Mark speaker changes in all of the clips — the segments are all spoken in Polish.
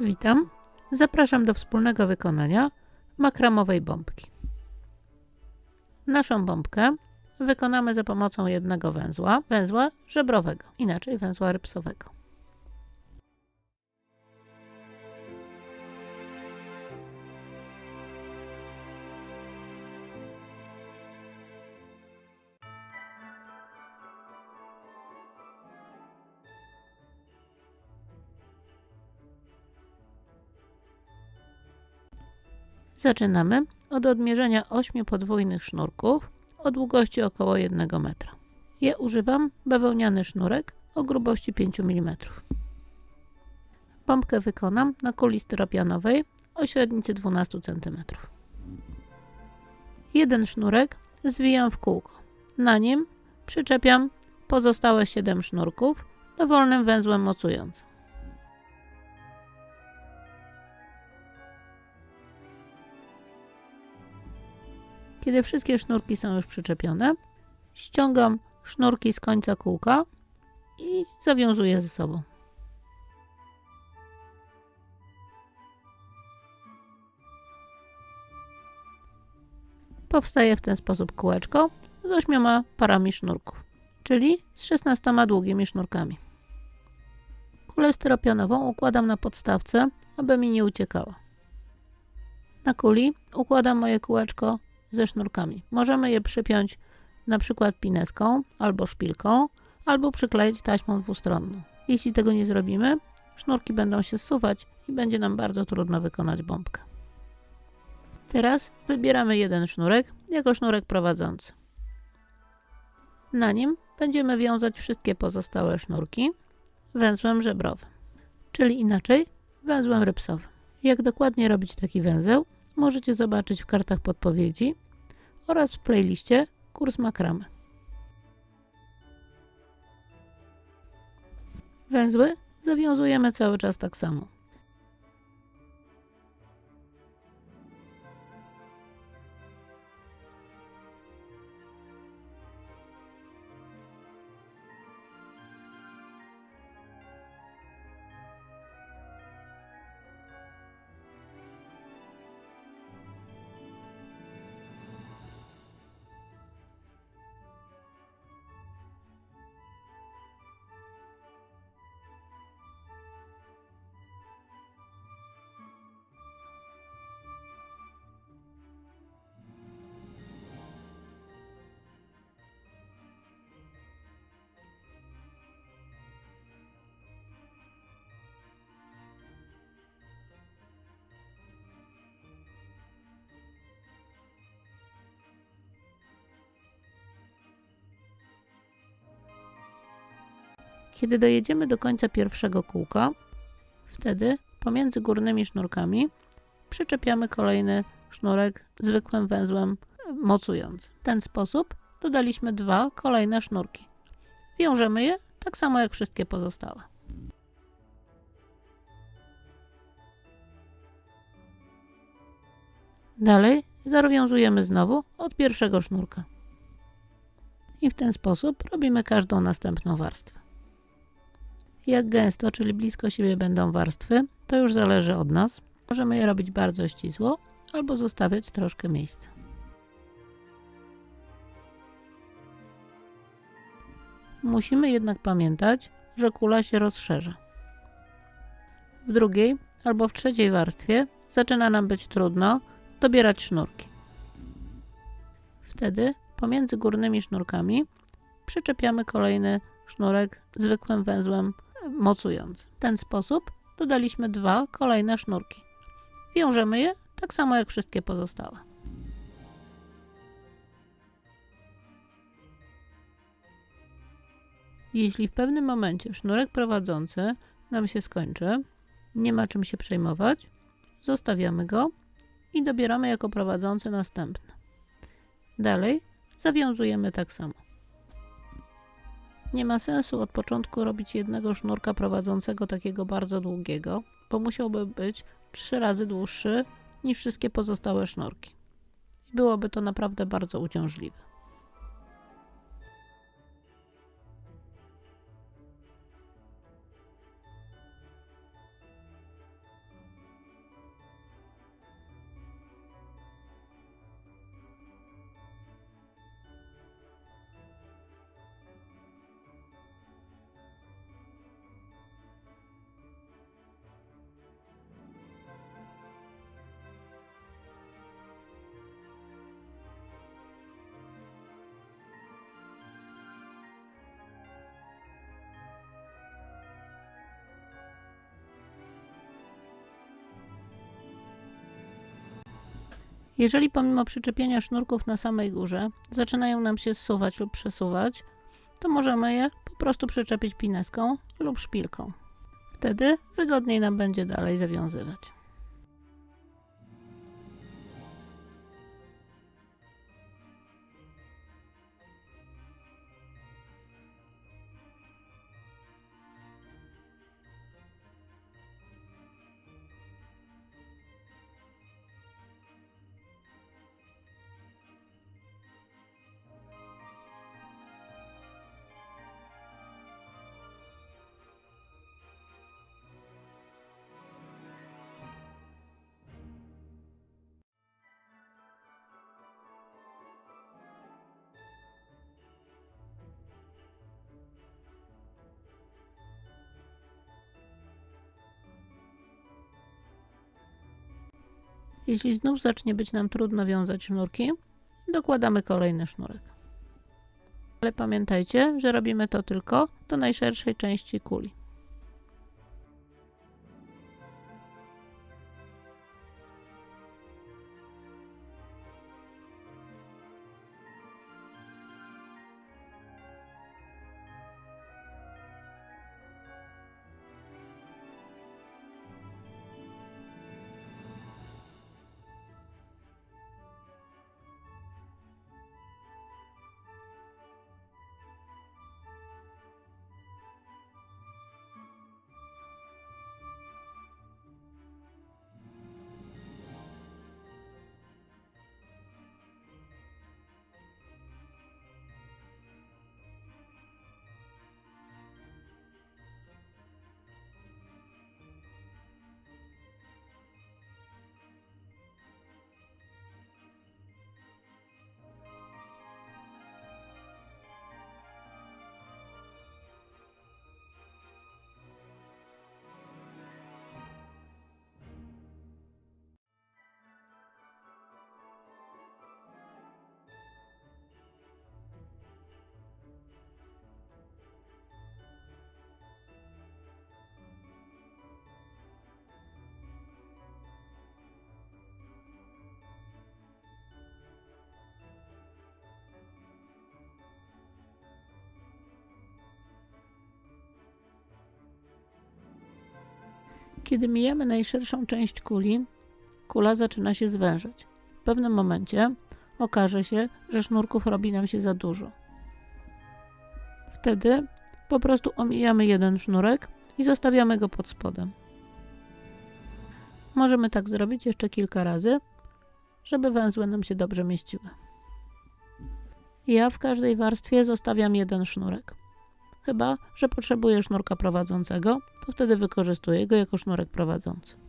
Speaker 1: Witam. Zapraszam do wspólnego wykonania makramowej bombki. Naszą bombkę wykonamy za pomocą jednego węzła, węzła żebrowego, inaczej węzła rypsowego. Zaczynamy od odmierzenia 8 podwójnych sznurków o długości około 1 metra. Ja używam bawełniany sznurek o grubości 5 mm. Bombkę wykonam na kuli styropianowej o średnicy 12 cm. Jeden sznurek zwijam w kółko. Na nim przyczepiam pozostałe 7 sznurków dowolnym węzłem mocującym. Kiedy wszystkie sznurki są już przyczepione, ściągam sznurki z końca kółka i zawiązuję ze sobą. Powstaje w ten sposób kółeczko z ośmioma parami sznurków, czyli z 16 długimi sznurkami. Kulę styropianową układam na podstawce, aby mi nie uciekała. Na kuli układam moje kółeczko ze sznurkami. Możemy je przypiąć na przykład pineską albo szpilką, albo przykleić taśmą dwustronną. Jeśli tego nie zrobimy, sznurki będą się zsuwać i będzie nam bardzo trudno wykonać bombkę. Teraz wybieramy jeden sznurek jako sznurek prowadzący. Na nim będziemy wiązać wszystkie pozostałe sznurki węzłem żebrowym, czyli inaczej węzłem rypsowym. Jak dokładnie robić taki węzeł, możecie zobaczyć w kartach podpowiedzi oraz w playliście kurs makramy. Węzły zawiązujemy cały czas tak samo. Kiedy dojedziemy do końca pierwszego kółka, wtedy pomiędzy górnymi sznurkami przyczepiamy kolejny sznurek zwykłym węzłem mocującym. W ten sposób dodaliśmy dwa kolejne sznurki. Wiążemy je tak samo jak wszystkie pozostałe. Dalej zawiązujemy znowu od pierwszego sznurka. I w ten sposób robimy każdą następną warstwę. Jak gęsto, czyli blisko siebie będą warstwy, to już zależy od nas. Możemy je robić bardzo ścisło albo zostawiać troszkę miejsca. Musimy jednak pamiętać, że kula się rozszerza. W drugiej albo w trzeciej warstwie zaczyna nam być trudno dobierać sznurki. Wtedy pomiędzy górnymi sznurkami przyczepiamy kolejny sznurek zwykłym węzłem mocując. W ten sposób dodaliśmy dwa kolejne sznurki. Wiążemy je tak samo jak wszystkie pozostałe. Jeśli w pewnym momencie sznurek prowadzący nam się skończy, nie ma czym się przejmować, zostawiamy go i dobieramy jako prowadzący następny. Dalej zawiązujemy tak samo. Nie ma sensu od początku robić jednego sznurka prowadzącego takiego bardzo długiego, bo musiałby być trzy razy dłuższy niż wszystkie pozostałe sznurki. Byłoby to naprawdę bardzo uciążliwe. Jeżeli pomimo przyczepienia sznurków na samej górze zaczynają nam się zsuwać lub przesuwać, to możemy je po prostu przyczepić pineską lub szpilką. Wtedy wygodniej nam będzie dalej zawiązywać. Jeśli znów zacznie być nam trudno wiązać sznurki, dokładamy kolejny sznurek. Ale pamiętajcie, że robimy to tylko do najszerszej części kuli. Kiedy mijamy najszerszą część kuli, kula zaczyna się zwężać. W pewnym momencie okaże się, że sznurków robi nam się za dużo. Wtedy po prostu omijamy jeden sznurek i zostawiamy go pod spodem. Możemy tak zrobić jeszcze kilka razy, żeby węzły nam się dobrze mieściły. Ja w każdej warstwie zostawiam jeden sznurek. Chyba, że potrzebuję sznurka prowadzącego, to wtedy wykorzystuję go jako sznurek prowadzący.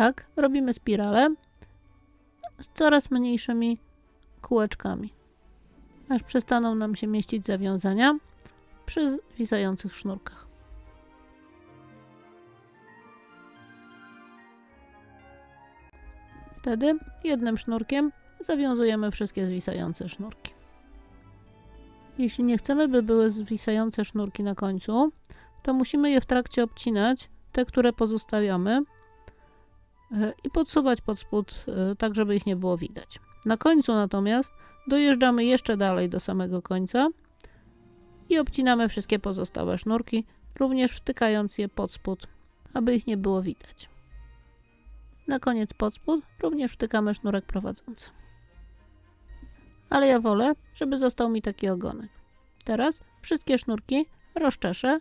Speaker 1: Tak, robimy spirale z coraz mniejszymi kółeczkami, aż przestaną nam się mieścić zawiązania przy zwisających sznurkach. Wtedy jednym sznurkiem zawiązujemy wszystkie zwisające sznurki. Jeśli nie chcemy, by były zwisające sznurki na końcu, to musimy je w trakcie obcinać, te, które pozostawiamy, i podsuwać pod spód, e, tak żeby ich nie było widać. Na końcu natomiast dojeżdżamy jeszcze dalej do samego końca i obcinamy wszystkie pozostałe sznurki, również wtykając je pod spód, aby ich nie było widać. Na koniec pod spód również wtykamy sznurek prowadzący. Ale ja wolę, żeby został mi taki ogonek. Teraz wszystkie sznurki rozczeszę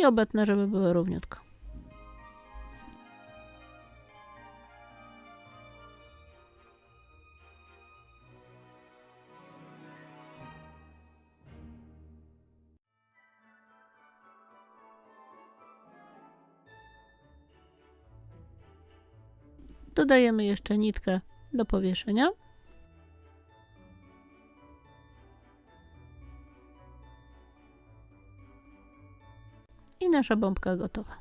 Speaker 1: i obetnę, żeby były równiutko. Dodajemy jeszcze nitkę do powieszenia. I nasza bombka gotowa.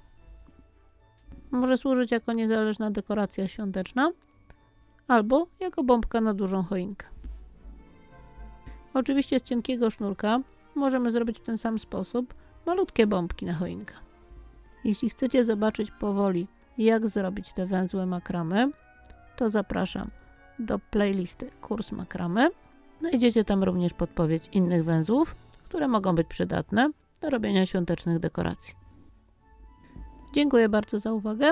Speaker 1: Może służyć jako niezależna dekoracja świąteczna albo jako bombka na dużą choinkę. Oczywiście z cienkiego sznurka możemy zrobić w ten sam sposób malutkie bombki na choinkę. Jeśli chcecie zobaczyć powoli, jak zrobić te węzłe makramy, to zapraszam do playlisty Kurs Makramy. Znajdziecie tam również podpowiedź innych węzłów, które mogą być przydatne do robienia świątecznych dekoracji. Dziękuję bardzo za uwagę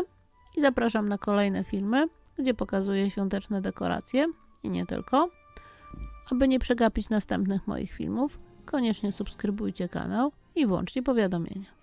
Speaker 1: i zapraszam na kolejne filmy, gdzie pokazuję świąteczne dekoracje i nie tylko. Aby nie przegapić następnych moich filmów, koniecznie subskrybujcie kanał i włączcie powiadomienia.